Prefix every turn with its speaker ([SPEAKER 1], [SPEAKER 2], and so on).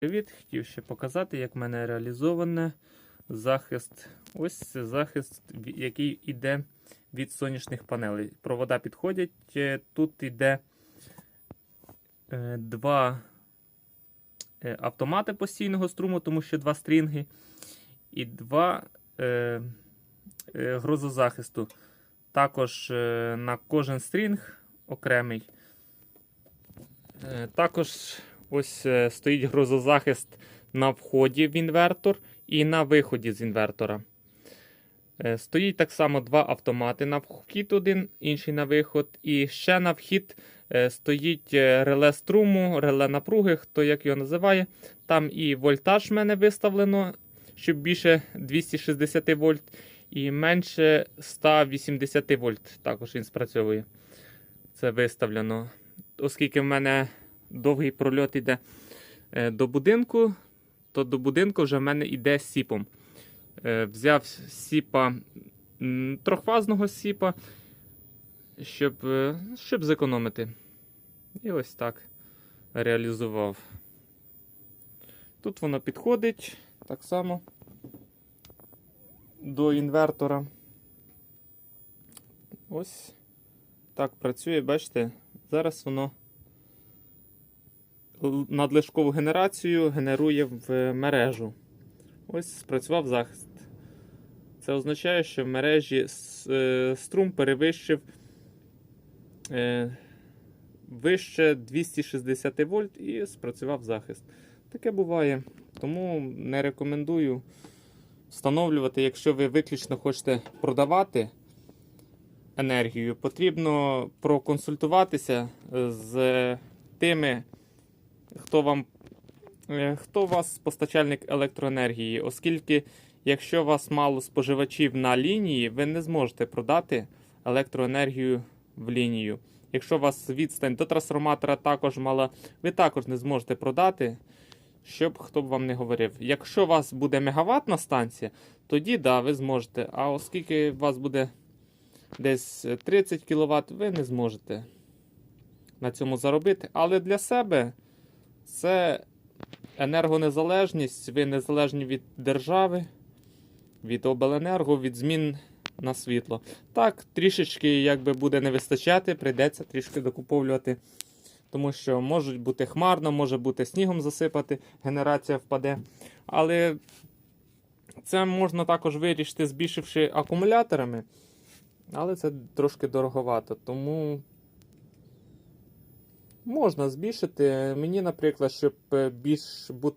[SPEAKER 1] Привіт! Хотів ще показати, як в мене реалізоване захист. Ось це захист, який йде від сонячних панелей. Провода підходять. Е, Тут йде е, два е, автомати постійного струму, тому що два стрінги, і два грозозахисту. Також на кожен стрінг окремий. Також ось е, стоїть грозозахист на вході в інвертор і на виході з інвертора. Е, Стоїть так само два автомати на вхід один, інший на виход. І ще на вхід е, стоїть реле струму, реле напруги, хто як його називає. Там і вольтаж в мене виставлено, щоб більше 260 вольт, і менше 180 вольт. Також він спрацьовує. Це виставлено. Оскільки в мене довгий прольот йде е, до будинку, то до будинку вже в мене йде сіпом. Е, Взяв сіпа м, трьохфазного сіпа, щоб, е, щоб зекономити. І ось так реалізував. Тут воно підходить так само до інвертора. Ось так працює, бачите, зараз воно надлишкову генерацію генерує в мережу. Ось спрацював захист. Це означає, що в мережі е, струм перевищив е, вище 260 вольт і спрацював захист. Таке буває. Тому не рекомендую встановлювати, якщо ви виключно хочете продавати енергію, потрібно проконсультуватися з тими, хто вам Е, Хто у вас постачальник електроенергії? Оскільки, якщо у вас мало споживачів на лінії, ви не зможете продати електроенергію в лінію. Якщо у вас відстань до трансформатора також мала, ви також не зможете продати, щоб хто б вам не говорив. Якщо у вас буде мегаваттна станція, тоді да, ви зможете. А оскільки у вас буде десь 30 кВт, ви не зможете на цьому заробити. Але для себе це енергонезалежність, ви незалежні від держави, від обленерго, від змін на світло. Так, трішечки якби буде не вистачати, прийдеться трішки докуповувати. Тому що можуть бути хмарно, може бути снігом засипати, генерація впаде. Але це можна також вирішити, збільшивши акумуляторами. Але це трошки дороговато. Тому можна збільшити. Мені, наприклад, щоб е, більш бути